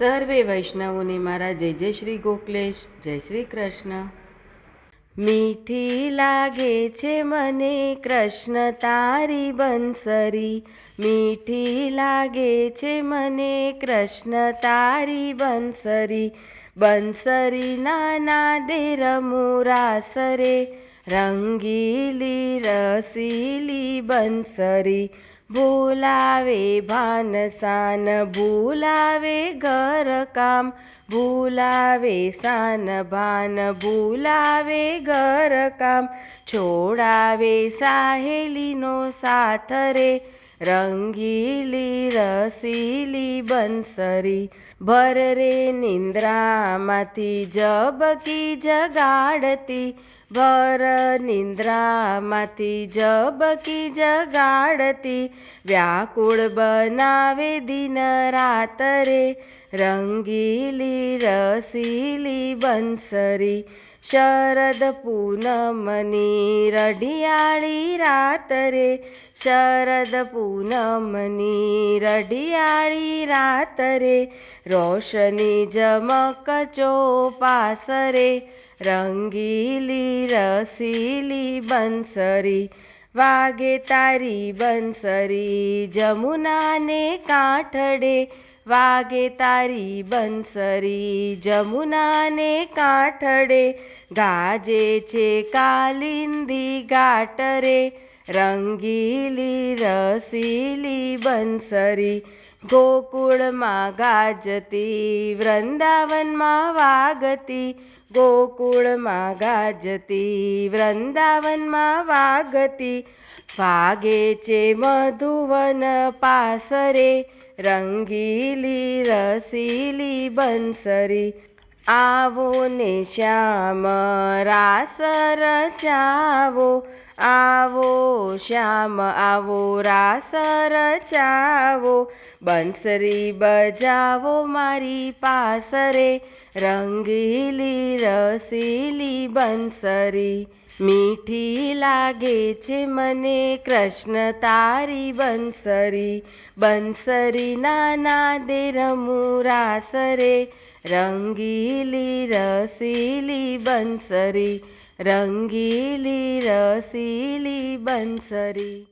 સર્વે વૈષ્ણવોને મારા જય જય શ્રી ગોકલેશ, જય શ્રી કૃષ્ણ. મીઠી લાગે છે મને કૃષ્ણ તારી બંસરી. મીઠી લાગે છે મને કૃષ્ણ તારી બંસરી. બંસરી નાના દે રમુરાસરે રંગીલી રસીલી બંસરી. ભૂલાવે ભાનસાન, ભૂલાવે ઘર કામ ભૂલાવે સાન ભાન, ભૂલાવે ઘર કામ છોડાવે સાહેલીનો સાથ રે રંગીલી રસીલી બંસરી. ભર રે નિંદ્રામાંથી જબકી જગાડતી. ભર નિંદ્રામાંથી જબકી જગાડતી. વ્યાકુળ બનાવે દિન રાત રે. રંગીલી રસીલી બંસરી. શરદ પૂનમની રઢિયાળી રાત રે શરદ પૂનમની રઢિયાળી રાત રે રોશની જમક ચોપાસ રે રંગીલી રસીલી બંસરી વાગે તારી બંસરી જમુનાને કાંઠડે વાગે તારી બંસરી જમુનાને કાંઠડે, ગાજે છે કાલિંદી ગાટરે, રંગીલી રસીલી બંસરી, ગોકુળમાં ગાજતી, વૃંદાવનમાં વાગતી, ગોકુળમાં ગાજતી, વૃંદાવનમાં વાગતી, વાગે છે મધુવન પાસરે રંગીલી રસીલી બંસરી આવો ને શ્યામ રાસ રચાવો. આવો, શ્યામ આવો રાસ રચાવો બંસરી બજાવો મારી પાસરે, રંગીલી રસીલી બંસરી, મીઠી લાગે છે મને કૃષ્ણ તારી બંસરી બંસરી નાના દે રમુરાસરે રંગીલી રસીલી બંસરી રંગીલી રસીલી બંસરી.